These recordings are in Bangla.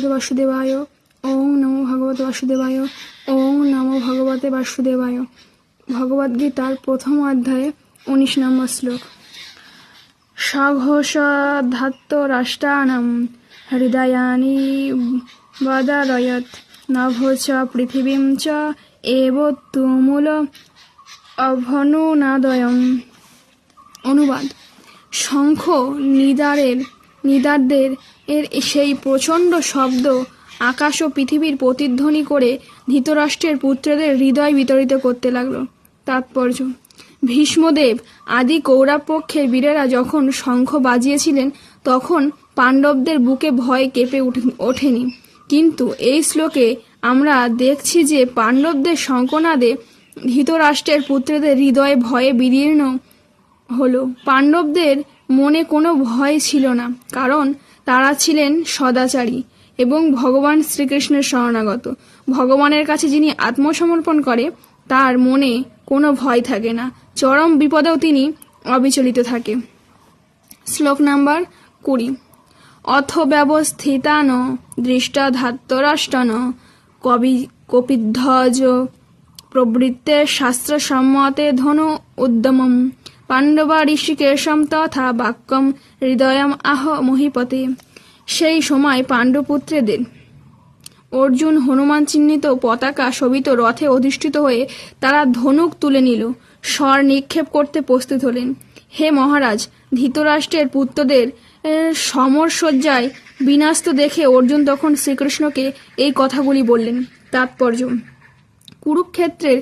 ভগবতে বাসুদেবায়। ওং নমো ভগবতে বাসুদেবায়। ওং নমো ভগবতে বাসুদেবায়। ভগবদ্গীতার প্রথম অধ্যায়ে উনিশ নম্বর শ্লোক। সঘোষধাত্ত রাষ্ট্রাণাম হৃদয়ানি বদারয়ত নভোচ পৃথিবীম চ এব তুমূল অভনুনাদয়ম অনুবাদ। শঙ্খ নিদারের নিদারদের এর সেই প্রচণ্ড শব্দ আকাশ ও পৃথিবীর প্রতিধ্বনি করে ধৃতরাষ্ট্রের পুত্রদের হৃদয় বিতরিত করতে লাগল। তাৎপর্য। ভীষ্মদেব আদি কৌরব পক্ষের বীরেরা যখন শঙ্খ বাজিয়েছিলেন, তখন পাণ্ডবদের বুকে ভয় কেঁপে ওঠেনি। কিন্তু এই শ্লোকে আমরা দেখছি যে পাণ্ডবদের শঙ্খনাদে ধৃতরাষ্ট্রের পুত্রদের হৃদয়ে ভয়ে বিদীর্ণ হলো। পাণ্ডবদের মনে কোনো ভয় ছিল না, কারণ তারা ছিলেন সদাচারী এবং ভগবান শ্রীকৃষ্ণের শরণাগত। ভগবানের কাছে যিনি আত্মসমর্পণ করে, তার মনে কোনো ভয় থাকে না, চরম বিপদেও তিনি অবিচলিত থাকে। শ্লোক নাম্বার কুড়ি। অথ ব্যবস্থিতান দৃষ্টাধাত্তরাষ্টন কবি কপিধ্বজ প্রবৃত্তে শাস্ত্রসম্মতে ধনু উদ্যমম। পাণ্ডবা ঋষিকেশম তথা বাক্যম হৃদয়ম আহ মহিপতে। সেই সময় পাণ্ডুপুত্রদের অর্জুন হনুমান চিহ্নিত পতাকা শোভিত রথে অধিষ্ঠিত হয়ে তারা ধনুক তুলে নিল। স্বর নিক্ষেপ করতে প্রস্তুত হলেন। হে মহারাজ, ধৃতরাষ্ট্রের পুত্রদের সমরসজ্জায় বিনাস্ত দেখে অর্জুন তখন শ্রীকৃষ্ণকে এই কথাগুলি বললেন। তাৎপর্য, কুরুক্ষেত্রের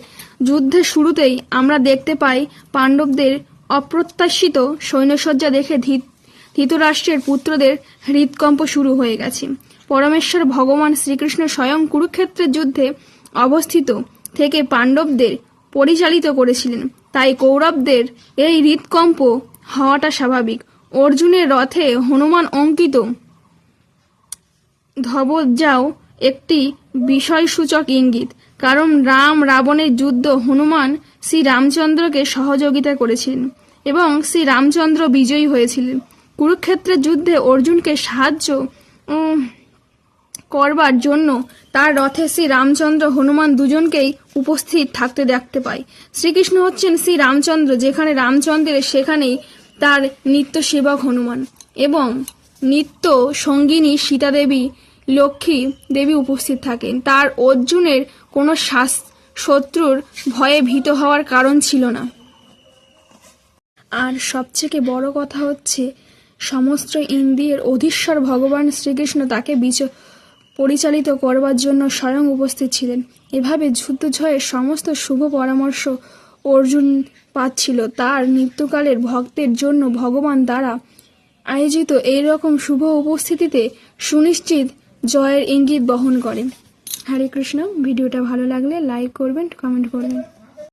যুদ্ধের শুরুতেই আমরা দেখতে পাই পাণ্ডবদের অপ্রত্যাশিত সৈন্যসজ্জা দেখে ধৃত- ধৃতরাষ্ট্রের পুত্রদের হৃদকম্প শুরু হয়ে গেছে। পরমেশ্বর ভগবান শ্রীকৃষ্ণ স্বয়ং কুরুক্ষেত্রের যুদ্ধে অবস্থিত থেকে পাণ্ডবদের পরিচালিত করেছিলেন। তাই কৌরবদের এই হৃদকম্প হওয়াটা স্বাভাবিক। অর্জুনের রথে হনুমান অঙ্কিত ধবজাও একটি বিষয়সূচক ইঙ্গিত, কারণ রাম রাবণের যুদ্ধ হনুমান শ্রী রামচন্দ্রকে সহযোগিতা করেছিলেন এবং শ্রী রামচন্দ্র বিজয়ী হয়েছিলেন। কুরুক্ষেত্রের যুদ্ধে অর্জুনকে সাহায্য করবার জন্য তার রথে শ্রী রামচন্দ্র হনুমান দুজনকেই উপস্থিত থাকতে দেখতে পাই শ্রীকৃষ্ণ হচ্ছেন শ্রী রামচন্দ্র যেখানে রামচন্দ্রের সেখানেই তার নিত্য সেবক হনুমান এবং নিত্য সঙ্গিনী সীতা দেবী লক্ষ্মী দেবী উপস্থিত থাকেন। তার অর্জুনের কোনো শাস- শত্রুর ভয়ে ভীত হওয়ার কারণ ছিল না। আর সবথেকে বড় কথা হচ্ছে, সমস্ত ইন্দ্রিয়ের অধীশ্বর ভগবান শ্রীকৃষ্ণ তাকে বিচ, পরিচালিত করবার জন্য স্বয়ং উপস্থিত ছিলেন। এভাবে যুদ্ধ জয়ের সমস্ত শুভ পরামর্শ অর্জুন পাচ্ছিল। তার মৃত্যুকালের ভক্তের জন্য ভগবান দ্বারা আয়োজিত এই রকম শুভ উপস্থিতিতে সুনিশ্চিত জয়ের ইঙ্গিত বহন করে। হরে কৃষ্ণ ভিডিওটা ভালো লাগলে লাইক করবেন কমেন্ট করবেন।